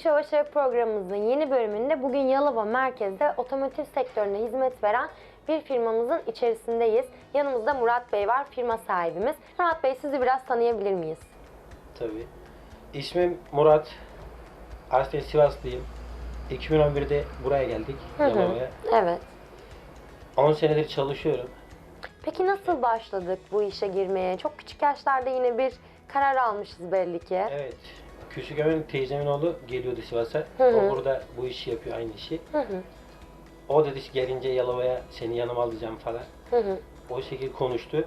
İşe Başarı programımızın yeni bölümünde bugün Yalova merkezde otomotiv sektörüne hizmet veren bir firmamızın içerisindeyiz. Yanımızda Murat Bey var, firma sahibimiz. Murat Bey sizi biraz tanıyabilir miyiz? Tabii. İsmim Murat. Aslen Sivaslıyım. 2011'de buraya geldik. Yalova'ya. Evet. 10 senedir çalışıyorum. Peki nasıl başladık bu işe girmeye? Çok küçük yaşlarda yine bir karar almışız belli ki. Evet. Küçükemen teyzemin oğlu geliyordu Sivas'a. Hı hı. O burada bu işi yapıyor aynı işi. Hı hı. O dedi gelince Yalova'ya seni yanıma alacağım falan. Hı hı. O şekilde konuştu.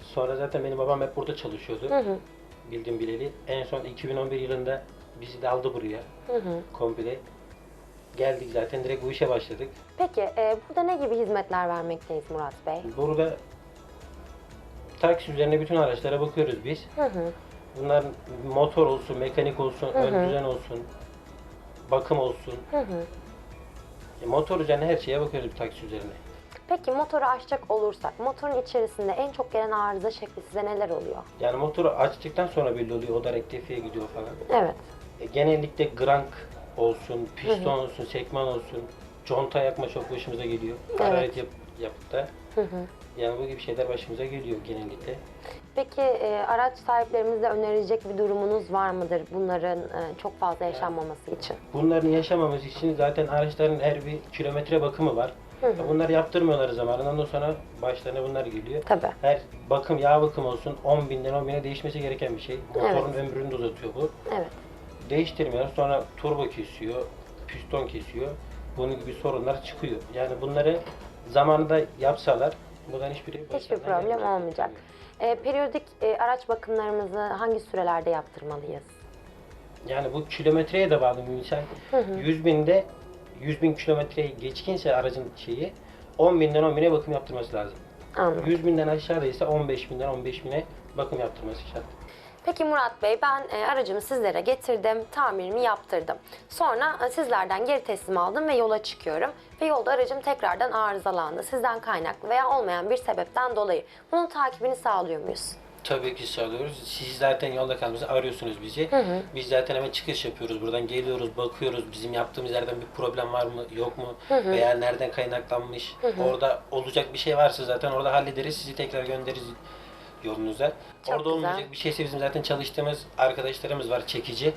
Sonra zaten benim babam hep burada çalışıyordu. Hı hı. Bildim bileli. En son 2011 yılında bizi de aldı buraya. Hı hı. Komple. Geldik zaten direkt bu işe başladık. Peki e, burada ne gibi hizmetler vermekteyiz Murat Bey? Burada taksi üzerine bütün araçlara bakıyoruz biz. Hı hı. Bunlar motor olsun, mekanik olsun, Hı hı. ön düzen olsun, bakım olsun. Hı hı. E, motor üzerine her şeye bakıyoruz bir taksi üzerine. Peki motoru açacak olursak, motorun içerisinde en çok gelen arıza şekli size neler oluyor? Yani motoru açtıktan sonra belli oluyor. O da rektifiye gidiyor falan. Evet. E, genellikle grank olsun, piston olsun, sekman olsun. Conta yakma çok başımıza geliyor. Hararet yap, yapıp da. Hı hı. Yani bu gibi şeyler başımıza geliyor genellikle. Peki e, araç sahiplerimize önerecek bir durumunuz var mıdır bunların e, çok fazla yaşanmaması için? Bunların yaşamamız için zaten araçların her bir kilometre bakımı var. Hı hı. Bunları yaptırmıyorlar zamanında. Ondan sonra başlarına bunlar geliyor. Tabii. Her bakım, yağ bakım olsun 10 binden 10 bine değişmesi gereken bir şey. Motorun ömrünü de uzatıyor bu. Evet. Değiştirmiyor. Sonra turbo kesiyor, piston kesiyor. Bunun gibi sorunlar çıkıyor. Yani bunları zamanında yapsalar hiçbiri Hiçbir başlarına problem olmayacak. E, periyodik e, araç bakımlarımızı hangi sürelerde yaptırmalıyız? Yani bu kilometreye de bağlı misal. 100 binde 100 bin kilometreyi geçkinse aracın şeyi 10 binden 10 bine bakım yaptırması lazım. Anladım. 100 binden aşağıdaysa 15 binden 15 bine bakım yaptırması şart. Peki Murat Bey ben e, aracımı sizlere getirdim, tamirimi yaptırdım. Sonra e, sizlerden geri teslim aldım ve yola çıkıyorum. Ve yolda aracım tekrardan arızalandı. Sizden kaynaklı veya olmayan bir sebepten dolayı. Bunun takibini sağlıyor muyuz? Tabii ki sağlıyoruz. Siz zaten yolda kaldığınızda arıyorsunuz bizi. Biz zaten hemen çıkış yapıyoruz. Buradan geliyoruz, bakıyoruz. Bizim yaptığımız yerden bir problem var mı, yok mu? Veya nereden kaynaklanmış? Orada olacak bir şey varsa zaten orada hallederiz. Sizi tekrar göndeririz yolunuza. Çok orada güzel. olmayacak bir şeyse bizim zaten çalıştığımız arkadaşlarımız var çekici.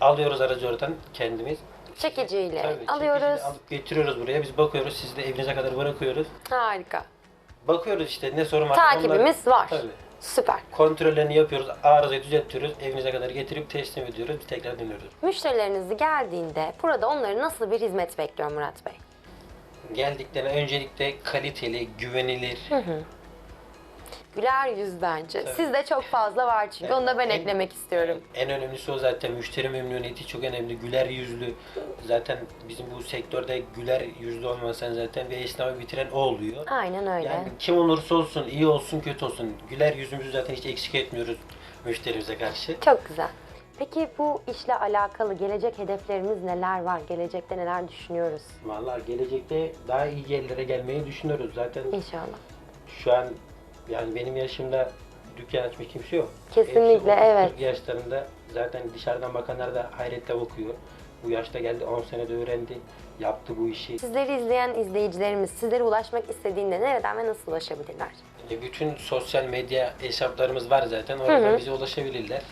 Alıyoruz aracı oradan kendimiz. Çekiciyle Tabii, alıyoruz. çekiciyle alıp getiriyoruz buraya. Biz bakıyoruz. Sizi de evinize kadar bırakıyoruz. Harika. Bakıyoruz işte ne sorun var. Takibimiz var. Tabii. Süper. Kontrollerini yapıyoruz, arızayı düzeltiyoruz, evinize kadar getirip teslim ediyoruz, biz tekrar dönüyoruz. Müşterileriniz geldiğinde burada onları nasıl bir hizmet bekliyor Murat Bey? Geldiklerinde öncelikle kaliteli, güvenilir, Güler yüz bence. Sizde çok fazla var çünkü. Onu da ben En- eklemek istiyorum. en önemlisi o zaten müşteri memnuniyeti çok önemli, güler yüzlü. Zaten bizim bu sektörde güler yüzlü olmasan zaten bir esnafı bitiren o oluyor. Aynen öyle. Yani kim olursa olsun, iyi olsun, kötü olsun, güler yüzümüzü zaten hiç eksik etmiyoruz müşterimize karşı. Çok güzel. Peki bu işle alakalı gelecek hedeflerimiz neler var? Gelecekte neler düşünüyoruz? Vallahi gelecekte daha iyi yerlere gelmeyi düşünüyoruz. Zaten İnşallah. Şu an yani benim yaşımda dükkan açmış kimse yok. Kesinlikle, Hepsi 30-40 evet. yaşlarında zaten dışarıdan bakanlar da hayrette bakıyor. Bu yaşta geldi 10 senede öğrendi, yaptı bu işi. Sizleri izleyen izleyicilerimiz sizlere ulaşmak istediğinde nereden ve nasıl ulaşabilirler? E, Bütün sosyal medya hesaplarımız var zaten. Oradan bize ulaşabilirler.